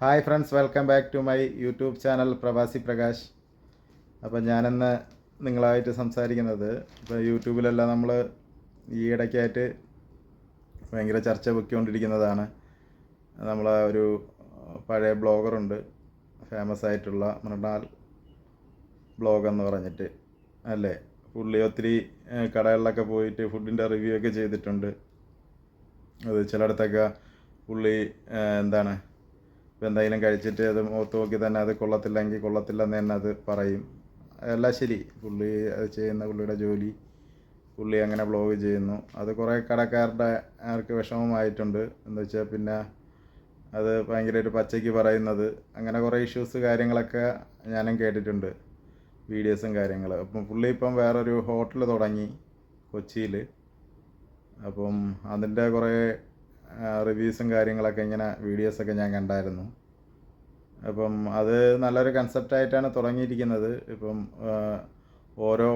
Hi friends welcome back to my YouTube channel Pravasi Prakash അപ്പോൾ ഞാനിന്ന് നിങ്ങളായിട്ട് സംസാരിക്കുന്നത് ഇപ്പോൾ യൂട്യൂബിലെല്ലാം നമ്മൾ ഈ ഇടയ്ക്കായിട്ട് ഭയങ്കര ചർച്ച പൊക്കിക്കൊണ്ടിരിക്കുന്നതാണ് നമ്മൾ ഒരു പഴയ ബ്ലോഗറുണ്ട് ഫേമസ് ആയിട്ടുള്ള മൃണാൽ ബ്ലോഗ് എന്ന് പറഞ്ഞിട്ട് അല്ലേ? പുള്ളി ഒത്തിരി കടകളിലൊക്കെ പോയിട്ട് ഫുഡിന്റെ റിവ്യൂ ഒക്കെ ചെയ്തിട്ടുണ്ട്. അത് ചിലയിടത്തൊക്കെ പുള്ളി എന്താണ് ഇപ്പം എന്തെങ്കിലും കഴിച്ചിട്ട് അത് മുഖത്ത് നോക്കി തന്നെ അത് കൊള്ളത്തില്ലെങ്കിൽ കൊള്ളത്തില്ലെന്ന് തന്നെ അത് പറയും. എല്ലാം ശരി. പുള്ളി അത് ചെയ്യുന്ന പുള്ളിയുടെ ജോലി. പുള്ളി അങ്ങനെ ബ്ലോഗ് ചെയ്യുന്നു. അത് കുറേ കടക്കാരുടെ ആർക്ക് വിഷമമായിട്ടുണ്ട്. എന്ന് വെച്ചാൽ പിന്നെ അത് ഭയങ്കര ഒരു പച്ചയ്ക്ക് പറയുന്നത്. അങ്ങനെ കുറേ ഇഷ്യൂസ് കാര്യങ്ങളൊക്കെ ഞാനും കേട്ടിട്ടുണ്ട്. വീഡിയോസും കാര്യങ്ങൾ അപ്പം പുള്ളി ഇപ്പം വേറൊരു ഹോട്ടൽ തുടങ്ങി. കൊച്ചിയിൽ അപ്പം അതിന്റെ കുറേ റിവ്യൂസും കാര്യങ്ങളൊക്കെ ഇങ്ങനെ വീഡിയോസൊക്കെ ഞാൻ കണ്ടായിരുന്നു. അപ്പം അത് നല്ലൊരു കൺസെപ്റ്റായിട്ടാണ് തുടങ്ങിയിരിക്കുന്നത്. ഇപ്പം ഓരോ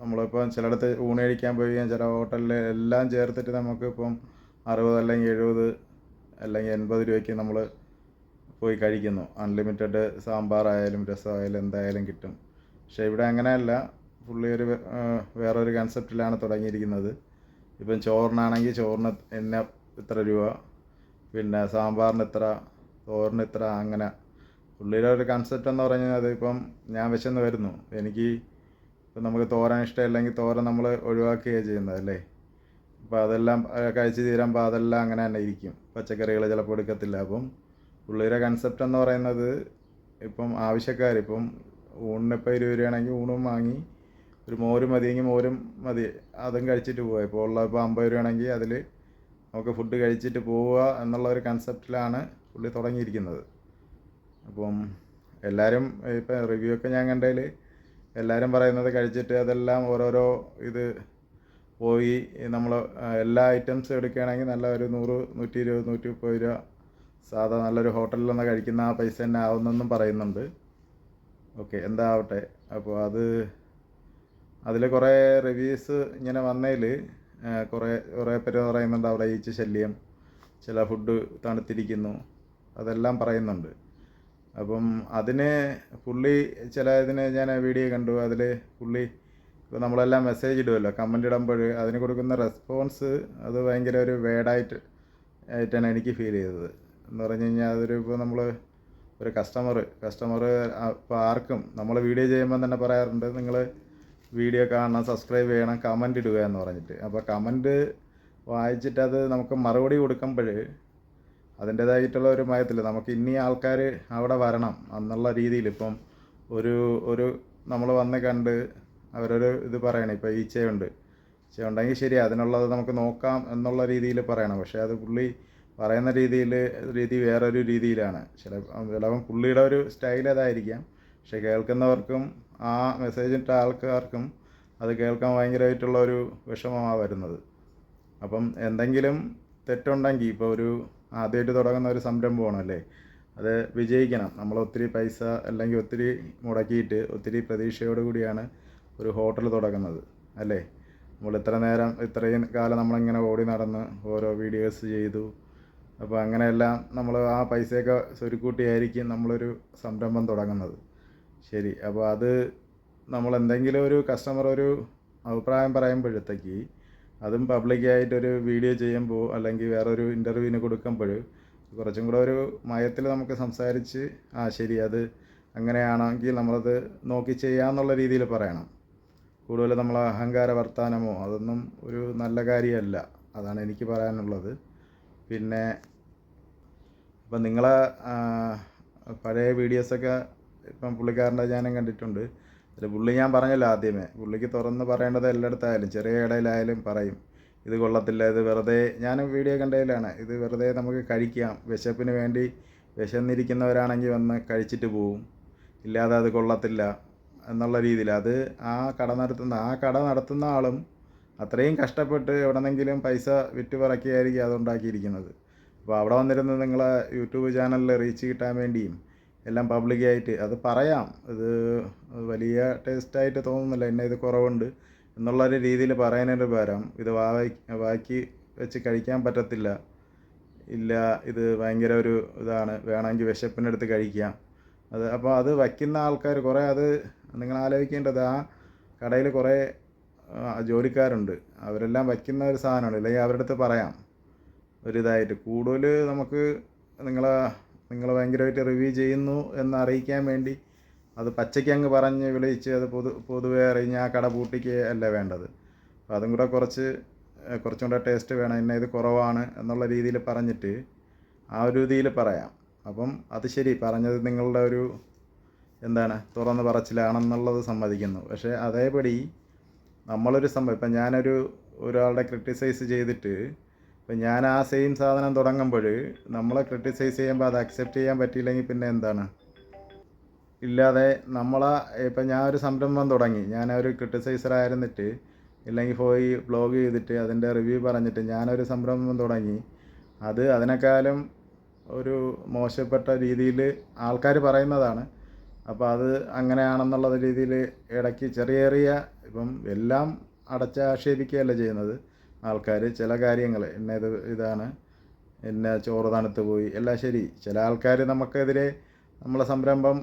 നമ്മളിപ്പം ചിലയിടത്ത് ഊണ് കഴിക്കാൻ പോയി ചില ഹോട്ടലിൽ എല്ലാം ചേർത്തിട്ട് നമുക്കിപ്പം അറുപത് അല്ലെങ്കിൽ എഴുപത് അല്ലെങ്കിൽ എൺപത് രൂപയ്ക്ക് നമ്മൾ പോയി കഴിക്കുന്നു. അൺലിമിറ്റഡ് സാമ്പാറായാലും രസമായാലും എന്തായാലും കിട്ടും. പക്ഷേ ഇവിടെ അങ്ങനെയല്ല. പുള്ളി ഒരു വേറൊരു കൺസെപ്റ്റിലാണ് തുടങ്ങിയിരിക്കുന്നത്. ഇപ്പം ചോറിനാണെങ്കിൽ ചോറിന് എന്ന ഇത്ര രൂപ? പിന്നെ സാമ്പാറിന് ഇത്ര തോറിന് ഇത്ര അങ്ങനെ. പുള്ളിയുടെ ഒരു കൺസെപ്റ്റ് എന്ന് പറഞ്ഞാൽ അതിപ്പം ഞാൻ വിശന്ന് വരുന്നു. എനിക്ക് ഇപ്പം നമുക്ക് തോരൻ ഇഷ്ടമില്ലെങ്കിൽ തോരൻ നമ്മൾ ഒഴിവാക്കുകയാണ് ചെയ്യുന്നത് അല്ലേ? അപ്പോൾ അതെല്ലാം കഴിച്ച് തീരുമ്പോൾ അതെല്ലാം അങ്ങനെ തന്നെ ഇരിക്കും. പച്ചക്കറികൾ ചിലപ്പോൾ എടുക്കത്തില്ല. അപ്പം പുള്ളിയുടെ കൺസെപ്റ്റ് എന്ന് പറയുന്നത് ഇപ്പം ആവശ്യക്കാർ ഇപ്പം ഊണിനിപ്പോൾ ഇരുപത് രൂപയാണെങ്കിൽ ഊണും വാങ്ങി ഒരു മോരും മതിയെങ്കിൽ മോരും മതി. അതും കഴിച്ചിട്ട് പോവുക. ഇപ്പോൾ ഉള്ള ഇപ്പോൾ അമ്പത് രൂപയാണെങ്കിൽ അതിൽ നമുക്ക് ഫുഡ് കഴിച്ചിട്ട് പോവുക എന്നുള്ള ഒരു കൺസെപ്റ്റിലാണ് പുള്ളി തുടങ്ങിയിരിക്കുന്നത്. അപ്പം എല്ലാവരും ഇപ്പം റിവ്യൂ ഒക്കെ ഞാൻ കണ്ടതിൽ എല്ലാവരും പറയുന്നത് കഴിച്ചിട്ട് അതെല്ലാം ഓരോരോ ഇത് പോയി നമ്മൾ എല്ലാ ഐറ്റംസ് എടുക്കുകയാണെങ്കിൽ നല്ല ഒരു നൂറ് നൂറ്റി ഇരുപത് നൂറ്റി മുപ്പത് രൂപ സാധാ നല്ലൊരു ഹോട്ടലിൽ നിന്ന് കഴിക്കുന്ന ആ പൈസ തന്നെ ആവുന്നെന്നും പറയുന്നുണ്ട്. ഓക്കെ എന്താവട്ടെ. അപ്പോൾ അത് അതിൽ കുറേ റിവ്യൂസ് ഇങ്ങനെ വന്നതിൽ കുറേ കുറേ പേര് പറയുന്നുണ്ട് അവിടെ ഈച്ച ശല്യം ചില ഫുഡ് തണുത്തിരിക്കുന്നു അതെല്ലാം പറയുന്നുണ്ട്. അപ്പം അതിന് പുള്ളി ചില ഇതിന് ഞാൻ വീഡിയോ കണ്ടു അതിൽ പുള്ളി ഇപ്പോൾ നമ്മളെല്ലാം മെസ്സേജ് ഇടുമല്ലോ കമന്റ് ഇടുമ്പോൾ അതിന് കൊടുക്കുന്ന റെസ്പോൺസ് അത് ഭയങ്കര ഒരു വേഡായിട്ട് ആയിട്ടാണ് എനിക്ക് ഫീൽ ചെയ്തത്. എന്ന് പറഞ്ഞു കഴിഞ്ഞാൽ അതൊരു ഇപ്പോൾ നമ്മൾ ഒരു കസ്റ്റമർ കസ്റ്റമർ ഇപ്പോൾ ആർക്കും നമ്മൾ വീഡിയോ ചെയ്യുമ്പോൾ തന്നെ പറയാറുണ്ട് നിങ്ങൾ വീഡിയോ കാണണം സബ്സ്ക്രൈബ് ചെയ്യണം കമന്റ് ഇടുക എന്ന് പറഞ്ഞിട്ട്. അപ്പോൾ കമന്റ് വായിച്ചിട്ട് അത് നമുക്ക് മറുപടി കൊടുക്കുമ്പോൾ അതിന്റേതായിട്ടുള്ള ഒരു മയത്തിൽ നമുക്ക് ഇനി ആൾക്കാർ അവിടെ വരണം എന്നുള്ള രീതിയിൽ ഇപ്പം ഒരു ഒരു നമ്മൾ വന്ന് കണ്ട് അവരൊരു ഇത് പറയണം. ഇപ്പോൾ ഈച്ചയുണ്ട്. ഈച്ച ഉണ്ടെങ്കിൽ ശരി അതിനുള്ളത് നമുക്ക് നോക്കാം എന്നുള്ള രീതിയിൽ പറയണം. പക്ഷേ അത് പുള്ളി പറയുന്ന രീതിയിൽ രീതി വേറൊരു രീതിയിലാണ്. ചില ചിലപ്പം പുള്ളിയുടെ ഒരു സ്റ്റൈൽ അതായിരിക്കാം. പക്ഷെ കേൾക്കുന്നവർക്കും ആ മെസ്സേജ് ഇട്ട ആൾക്കാർക്കും അത് കേൾക്കാൻ ഭയങ്കരമായിട്ടുള്ള ഒരു വിഷമമാണ് വരുന്നത്. അപ്പം എന്തെങ്കിലും തെറ്റുണ്ടെങ്കിൽ ഇപ്പോൾ ഒരു ആദ്യമായിട്ട് തുടങ്ങുന്ന ഒരു സംരംഭമാണല്ലേ അത് വിജയിക്കണം. നമ്മൾ ഒത്തിരി പൈസ അല്ലെങ്കിൽ ഒത്തിരി മുടക്കിയിട്ട് ഒത്തിരി പ്രതീക്ഷയോടു കൂടിയാണ് ഒരു ഹോട്ടൽ തുടങ്ങുന്നത് അല്ലേ? നമ്മൾ ഇത്ര നേരം ഇത്രയും കാലം നമ്മളിങ്ങനെ ഓടി നടന്ന് ഓരോ വീഡിയോസ് ചെയ്തു. അപ്പോൾ അങ്ങനെയെല്ലാം നമ്മൾ ആ പൈസയൊക്കെ സ്വരുക്കൂട്ടിയായിരിക്കും നമ്മളൊരു സംരംഭം തുടങ്ങുന്നത്. ശരി. അപ്പോൾ അത് നമ്മൾ എന്തെങ്കിലും ഒരു കസ്റ്റമർ ഒരു അഭിപ്രായം പറയുമ്പോഴത്തേക്ക് അതും പബ്ലിക്കായിട്ടൊരു വീഡിയോ ചെയ്യുമ്പോൾ അല്ലെങ്കിൽ വേറൊരു ഇന്റർവ്യൂവിന് കൊടുക്കുമ്പോൾ കുറച്ചും കൂടെ ഒരു മയത്തിൽ നമുക്ക് സംസാരിച്ച് ആ ശരി അത് അങ്ങനെയാണെങ്കിൽ നമ്മളത് നോക്കി ചെയ്യാമെന്നുള്ള രീതിയിൽ പറയണം. കൂടുതൽ നമ്മൾ അഹങ്കാര വർത്താനമോ അതൊന്നും ഒരു നല്ല കാര്യമല്ല അതാണ് എനിക്ക് പറയാനുള്ളത്. പിന്നെ ഇപ്പം നിങ്ങളെ പഴയ വീഡിയോസൊക്കെ ഇപ്പം പുള്ളിക്കാരന്റെ ഞാനും കണ്ടിട്ടുണ്ട്. അതിൽ പുള്ളി ഞാൻ പറഞ്ഞല്ലോ ആദ്യമേ പുള്ളിക്ക് തുറന്ന് പറയേണ്ടത് എല്ലായിടത്തായാലും ചെറിയ ഇടയിലായാലും പറയും ഇത് കൊള്ളത്തില്ല ഇത് വെറുതെ ഞാനും വീഡിയോ കണ്ടതിലാണ് ഇത് വെറുതെ നമുക്ക് കഴിക്കാം വിശപ്പിന് വേണ്ടി വിശന്നിരിക്കുന്നവരാണെങ്കിൽ വന്ന് കഴിച്ചിട്ട് പോവും ഇല്ലാതെ അത് കൊള്ളത്തില്ല എന്നുള്ള രീതിയിൽ. അത് ആ കട നടത്തുന്ന ആ കട നടത്തുന്ന ആളും അത്രയും കഷ്ടപ്പെട്ട് എവിടെന്നെങ്കിലും പൈസ വിറ്റ് പറക്കിയായിരിക്കും അതുണ്ടാക്കിയിരിക്കുന്നത്. അപ്പോൾ അവിടെ വന്നിരുന്ന് നിങ്ങളെ യൂട്യൂബ് ചാനലിൽ റീച്ച് കിട്ടാൻ വേണ്ടിയും എല്ലാം പബ്ലിക്കായിട്ട് അത് പറയാം. ഇത് വലിയ ടേസ്റ്റായിട്ട് തോന്നുന്നില്ല. എന്നെ ഇത് കുറവുണ്ട് എന്നുള്ളൊരു രീതിയിൽ പറയുന്നതിന് പകരം ഇത് വാക്കി വെച്ച് കഴിക്കാൻ പറ്റത്തില്ല. ഇല്ല ഇത് ഭയങ്കര ഒരു ഇതാണ്. വേണമെങ്കിൽ വിശപ്പിനെടുത്ത് കഴിക്കാം. അത് അപ്പോൾ അത് വയ്ക്കുന്ന ആൾക്കാർ കുറേ അത് നിങ്ങൾ ആലോചിക്കേണ്ടത് ആ കടയിൽ കുറേ ജോലിക്കാരുണ്ട്. അവരെല്ലാം വയ്ക്കുന്ന ഒരു സാധനമാണ്. ഇല്ലെങ്കിൽ അവരുടെ അടുത്ത് പറയാം. ഒരിതായിട്ട് കൂടുതൽ നമുക്ക് നിങ്ങളെ നിങ്ങൾ ഭയങ്കരമായിട്ട് റിവ്യൂ ചെയ്യുന്നു എന്ന് അറിയിക്കാൻ വേണ്ടി അത് പച്ചയ്ക്ക് അങ്ങ് പറഞ്ഞ് വിളിച്ച് അത് പൊതു പൊതുവെ അറിഞ്ഞ് ആ കട പൂട്ടിക്ക് അല്ല വേണ്ടത്. അപ്പോൾ അതും കൂടെ കുറച്ച് കുറച്ചും കൂടെ ടേസ്റ്റ് വേണം. ഇന്ന ഇത് കുറവാണ് എന്നുള്ള രീതിയിൽ പറഞ്ഞിട്ട് ആ ഒരു രീതിയിൽ പറയാം. അപ്പം അത് ശരി പറഞ്ഞത് നിങ്ങളുടെ ഒരു എന്താണ് തുറന്ന് പറച്ചിലാണെന്നുള്ളത് സമ്മതിക്കുന്നു. പക്ഷേ അതേപടി നമ്മളൊരു സംഭവം ഇപ്പം ഞാനൊരു ഒരാളുടെ ക്രിട്ടിസൈസ് ചെയ്തിട്ട് ഇപ്പം ഞാൻ ആ സെയിം സാധനം തുടങ്ങുമ്പോൾ നമ്മളെ ക്രിട്ടിസൈസ് ചെയ്യുമ്പോൾ അത് അക്സെപ്റ്റ് ചെയ്യാൻ പറ്റിയില്ലെങ്കിൽ പിന്നെ എന്താണ്? ഇല്ലാതെ നമ്മളെ ഇപ്പം ഞാൻ ഒരു സംരംഭം തുടങ്ങി. ഞാൻ ഒരു ക്രിട്ടിസൈസർ ആയിരുന്നിട്ട് ഇല്ലെങ്കിൽ പോയി ബ്ലോഗ് ചെയ്തിട്ട് അതിന്റെ റിവ്യൂ പറഞ്ഞിട്ട് ഞാനൊരു സംരംഭം തുടങ്ങി. അത് അതിനേക്കാളും ഒരു മോശപ്പെട്ട രീതിയിൽ ആൾക്കാർ പറയുന്നതാണ്. അപ്പോൾ അത് അങ്ങനെയാണെന്നുള്ള രീതിയിൽ ഇടയ്ക്ക് ചെറിയ ചെറിയ ഇപ്പം എല്ലാം അടച്ചാക്ഷേപിക്കുകയല്ല ചെയ്യുന്നത്. ആൾക്കാർ ചില കാര്യങ്ങൾ എന്നെ ഇത് ഇതാണ് എന്നെ ചോറ് തണുത്ത് പോയി എല്ലാം ശരി. ചില ആൾക്കാർ നമുക്കെതിരെ നമ്മളെ സംരംഭം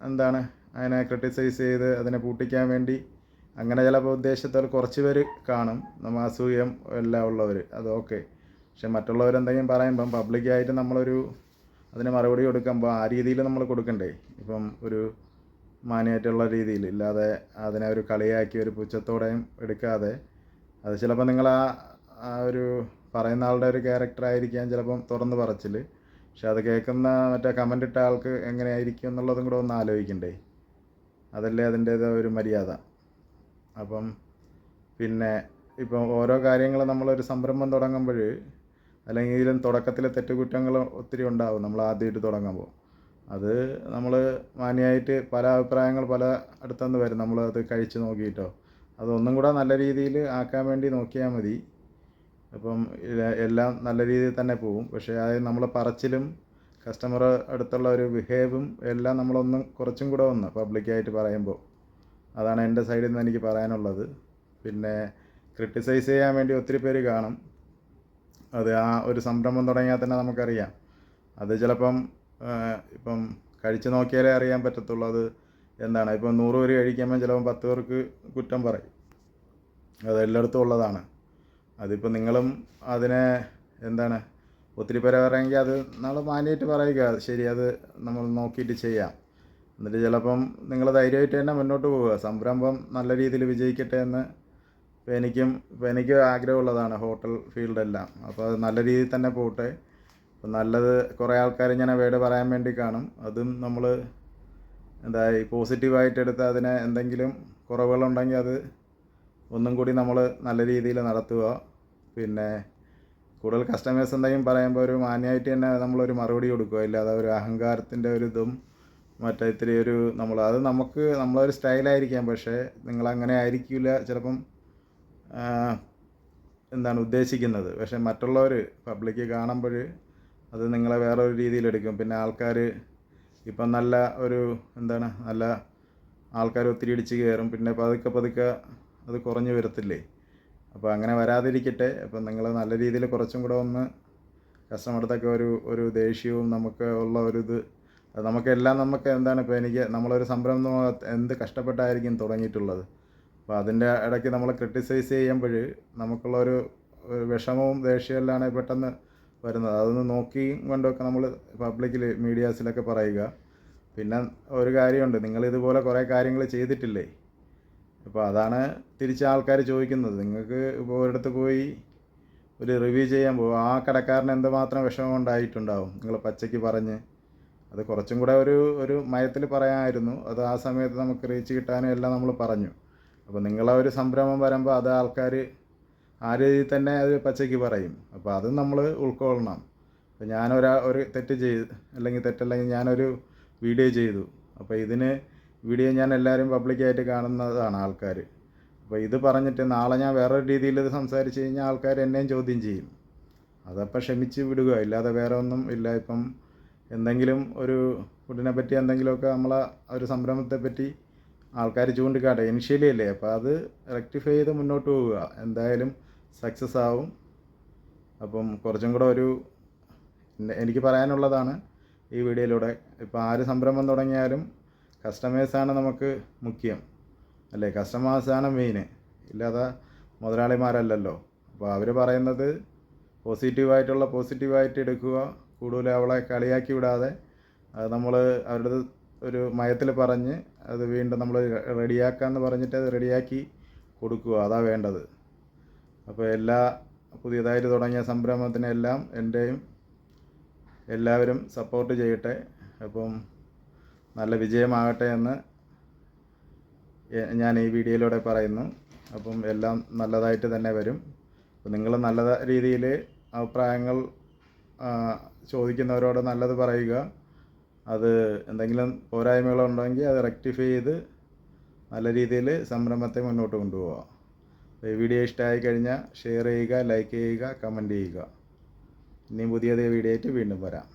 എന്താണ് അതിനെ ക്രിട്ടിസൈസ് ചെയ്ത് അതിനെ പൂട്ടിക്കാൻ വേണ്ടി അങ്ങനെ ചില ഉദ്ദേശത്തോടെ കുറച്ച് പേര് കാണും. നമ്മൾ അസൂയം എല്ലാം ഉള്ളവർ അത് ഓക്കെ. പക്ഷെ മറ്റുള്ളവരെന്തെങ്കിലും പറയുമ്പം പബ്ലിക്കായിട്ട് നമ്മളൊരു അതിന് മറുപടി കൊടുക്കുമ്പോൾ ആ രീതിയിൽ നമ്മൾ കൊടുക്കണ്ടേ? ഇപ്പം ഒരു മാന്യമായിട്ടുള്ള രീതിയിൽ ഇല്ലാതെ അതിനെ ഒരു കളിയാക്കി ഒരു പുച്ഛത്തോടെയും എടുക്കാതെ അത് ചിലപ്പോൾ നിങ്ങൾ ആ ആ ഒരു പറയുന്ന ആളുടെ ഒരു ക്യാരക്ടർ ആയിരിക്കാം ചിലപ്പം തുറന്ന് പറച്ചിൽ പക്ഷെ അത് കേൾക്കുന്ന മറ്റേ കമന്റ് ഇട്ട ആൾക്ക് എങ്ങനെയായിരിക്കും എന്നുള്ളതും കൂടെ ഒന്ന് ആലോചിക്കണ്ടേ. അതല്ലേ അതിന്റേത് ഒരു മര്യാദ. അപ്പം പിന്നെ ഇപ്പം ഓരോ കാര്യങ്ങൾ നമ്മളൊരു സംരംഭം തുടങ്ങുമ്പോൾ അല്ലെങ്കിൽ തുടക്കത്തിലെ തെറ്റുകുറ്റങ്ങൾ ഒത്തിരി ഉണ്ടാവും നമ്മൾ ആദ്യമായിട്ട് തുടങ്ങുമ്പോൾ അത് നമ്മൾ മാന്യമായിട്ട് പല അഭിപ്രായങ്ങൾ പല അടുത്തുനിന്ന് വരും. നമ്മൾ അത് കഴിച്ച് നോക്കിയിട്ടോ. അതൊന്നും കൂടെ നല്ല രീതിയിൽ ആക്കാൻ വേണ്ടി നോക്കിയാൽ മതി. അപ്പം എല്ലാം നല്ല രീതിയിൽ തന്നെ പോവും. പക്ഷേ അത് നമ്മൾ പറച്ചിലും കസ്റ്റമർ അടുത്തുള്ള ഒരു ബിഹേവും എല്ലാം നമ്മളൊന്നും കുറച്ചും കൂടെ ഒന്ന് പബ്ലിക്കായിട്ട് പറയുമ്പോൾ അതാണ് എന്റെ സൈഡിൽ നിന്ന് എനിക്ക് പറയാനുള്ളത്. പിന്നെ ക്രിട്ടിസൈസ് ചെയ്യാൻ വേണ്ടി ഒത്തിരി പേര് കാണും. അത് ആ ഒരു സംരംഭം തുടങ്ങിയാൽ തന്നെ നമുക്കറിയാം. അത് ചിലപ്പം ഇപ്പം കഴിച്ചു നോക്കിയാലേ അറിയാൻ പറ്റത്തുള്ളൂ. അത് എന്താണ്? ഇപ്പം നൂറ് പേര് കഴിക്കുമ്പോൾ ചിലപ്പോൾ പത്ത് പേർക്ക് കുറ്റം പറയും. അതെല്ലായിടത്തും ഉള്ളതാണ്. അതിപ്പോൾ നിങ്ങളും അതിനെ എന്താണ്? ഒത്തിരി പേരെ പറയുമെങ്കിൽ അത് നമ്മൾ മാന്യമായിട്ട് പറയുക. ശരി അത് നമ്മൾ നോക്കിയിട്ട് ചെയ്യാം. എന്നിട്ട് ചിലപ്പം നിങ്ങൾ ധൈര്യമായിട്ട് തന്നെ മുന്നോട്ട് പോവുക. സംരംഭം നല്ല രീതിയിൽ വിജയിക്കട്ടെ എന്ന് ഇപ്പം എനിക്കും എനിക്ക് ആഗ്രഹമുള്ളതാണ് ഹോട്ടൽ ഫീൽഡെല്ലാം. അപ്പോൾ അത് നല്ല രീതിയിൽ തന്നെ പോട്ടെ. നല്ലത് കുറേ ആൾക്കാർ ഇങ്ങനെ വേട് പറയാൻ വേണ്ടി കാണും. അതും നമ്മൾ എന്താ ഈ പോസിറ്റീവായിട്ട് എടുത്ത് അതിനെ എന്തെങ്കിലും കുറവുകളുണ്ടെങ്കിൽ അത് ഒന്നും കൂടി നമ്മൾ നല്ല രീതിയിൽ നടത്തുക. പിന്നെ കൂടുതൽ കസ്റ്റമേഴ്സ് എന്തെങ്കിലും പറയുമ്പോൾ ഒരു മാന്യമായിട്ട് തന്നെ നമ്മളൊരു മറുപടി കൊടുക്കുക. ഇല്ലാതെ ഒരു അഹങ്കാരത്തിന്റെ ഒരു ഇതും മറ്റേ ഇത്തിരി ഒരു നമ്മൾ അത് നമുക്ക് നമ്മളൊരു സ്റ്റൈലായിരിക്കാം പക്ഷേ നിങ്ങൾ അങ്ങനെ ആയിരിക്കില്ല ചിലപ്പം എന്താണ് ഉദ്ദേശിക്കുന്നത്. പക്ഷേ മറ്റുള്ളവർ പബ്ലിക്ക് കാണുമ്പോൾ അത് നിങ്ങളെ വേറൊരു രീതിയിലെടുക്കും പിന്നെ ആൾക്കാർ ഇപ്പം നല്ല ഒരു എന്താണ് നല്ല ആൾക്കാർ ഒത്തിരി ഇടിച്ച് കയറും. പിന്നെ പതുക്കെ പതുക്കെ അത് കുറഞ്ഞു വരത്തില്ലേ? അപ്പോൾ അങ്ങനെ വരാതിരിക്കട്ടെ. അപ്പം നിങ്ങൾ നല്ല രീതിയിൽ കുറച്ചും കൂടെ ഒന്ന് കസ്റ്റമറുടെയൊക്കെ ഒരു ഒരു ദേഷ്യവും നമുക്ക് ഉള്ള ഒരു ഇത്. നമുക്കെല്ലാം നമുക്ക് എന്താണ് ഇപ്പോൾ എനിക്ക് നമ്മളൊരു സംരംഭം എന്ത് കഷ്ടപ്പെട്ടായിരിക്കും തുടങ്ങിയിട്ടുള്ളത്. അപ്പോൾ അതിന്റെ ഇടയ്ക്ക് നമ്മൾ ക്രിട്ടിസൈസ് ചെയ്യുമ്പോൾ നമുക്കുള്ള ഒരു വിഷമവും ദേഷ്യമെല്ലാം പെട്ടെന്ന് വരുന്നത്. അതൊന്ന് നോക്കി കൊണ്ടൊക്കെ നമ്മൾ പബ്ലിക്കിൽ മീഡിയാസിലൊക്കെ പറയുക. പിന്നെ ഒരു കാര്യമുണ്ട്. നിങ്ങൾ ഇതുപോലെ കുറേ കാര്യങ്ങൾ ചെയ്തിട്ടില്ലേ? അപ്പോൾ അതാണ് തിരിച്ച് ആൾക്കാർ ചോദിക്കുന്നത്. നിങ്ങൾക്ക് ഇപ്പോൾ ഒരിടത്ത് പോയി ഒരു റിവ്യൂ ചെയ്യാൻ പോകും ആ കടക്കാരന് എന്തുമാത്രം വിഷമം ഉണ്ടായിട്ടുണ്ടാവും? നിങ്ങൾ പച്ചയ്ക്ക് പറഞ്ഞ്. അത് കുറച്ചും കൂടെ ഒരു ഒരു മയത്തിൽ പറയാമായിരുന്നു അത് ആ സമയത്ത് നമുക്ക് റീച്ച് കിട്ടാനും എല്ലാം നമ്മൾ പറഞ്ഞു. അപ്പോൾ നിങ്ങളെ ഒരു സംരംഭം വരുമ്പോൾ അത് ആൾക്കാർ ആ രീതിയിൽ തന്നെ അത് പച്ചയ്ക്ക് പറയും. അപ്പോൾ അത് നമ്മൾ ഉൾക്കൊള്ളണം. അപ്പോൾ ഞാനൊരാ ഒരു തെറ്റ് ചെയ്ത് അല്ലെങ്കിൽ തെറ്റല്ലെങ്കിൽ ഞാനൊരു വീഡിയോ ചെയ്തു. അപ്പോൾ ഇതിന് വീഡിയോ ഞാൻ എല്ലാവരും പബ്ലിക്കായിട്ട് കാണുന്നതാണ് ആൾക്കാർ അപ്പോൾ ഇത് പറഞ്ഞിട്ട് നാളെ ഞാൻ വേറൊരു രീതിയിൽ ഇത് സംസാരിച്ച് കഴിഞ്ഞാൽ ആൾക്കാർ എന്നെയും ചോദ്യം ചെയ്യും. അതപ്പോൾ ക്ഷമിച്ച് വിടുക. ഇല്ലാതെ വേറെ ഒന്നും ഇല്ല. ഇപ്പം എന്തെങ്കിലും ഒരു ഫുഡിനെ പറ്റി എന്തെങ്കിലുമൊക്കെ നമ്മളെ ഒരു സംരംഭത്തെ പറ്റി ആൾക്കാർ ചൂണ്ടിക്കാട്ടെ ഇനിഷ്യലി അല്ലേ? അപ്പോൾ അത് റെക്ടിഫൈ ചെയ്ത് മുന്നോട്ട് പോവുക. എന്തായാലും സക്സസ് ആവും. അപ്പം കുറച്ചും കൂടെ ഒരു എനിക്ക് പറയാനുള്ളതാണ് ഈ വീഡിയോയിലൂടെ. ഇപ്പോൾ ആര് സംരംഭം തുടങ്ങിയാലും കസ്റ്റമേഴ്സാണ് നമുക്ക് മുഖ്യം. അല്ലേ? കസ്റ്റമേഴ്സാണ് മെയിൻ ഇല്ലാതെ മുതലാളിമാരല്ലല്ലോ. അപ്പോൾ അവർ പറയുന്നത് പോസിറ്റീവായിട്ടുള്ള പോസിറ്റീവായിട്ട് എടുക്കുക കൂടുതൽ അവളെ കളിയാക്കി വിടാതെ അത് നമ്മൾ അവരുടെ ഒരു മയത്തിൽ പറഞ്ഞ് അത് വീണ്ടും നമ്മൾ റെഡിയാക്കാമെന്ന് പറഞ്ഞിട്ട് അത് റെഡിയാക്കി കൊടുക്കുക. അതാണ് വേണ്ടത്. അപ്പോൾ എല്ലാ പുതിയതായിട്ട് തുടങ്ങിയ സംരംഭത്തിനെല്ലാം എന്റെയും എല്ലാവരും സപ്പോർട്ട് ചെയ്യട്ടെ. അപ്പം നല്ല വിജയമാകട്ടെ എന്ന് ഞാൻ ഈ വീഡിയോയിലൂടെ പറയുന്നു. അപ്പം എല്ലാം നല്ലതായിട്ട് തന്നെ വരും. അപ്പം നിങ്ങൾ നല്ല രീതിയിൽ അഭിപ്രായങ്ങൾ ചോദിക്കുന്നവരോട് നല്ലത് പറയുക. അത് എന്തെങ്കിലും പോരായ്മകളുണ്ടെങ്കിൽ അത് റെക്ടിഫൈ ചെയ്ത് നല്ല രീതിയിൽ സംരംഭത്തെ മുന്നോട്ട് ഈ വീഡിയോ ഇഷ്ടമായി കഴിഞ്ഞാൽ ഷെയർ ചെയ്യുക ലൈക്ക് ചെയ്യുക കമന്റ് ചെയ്യുക. ഇനിയും പുതിയ പുതിയ വീഡിയോ ആയിട്ട് വീണ്ടും വരാം.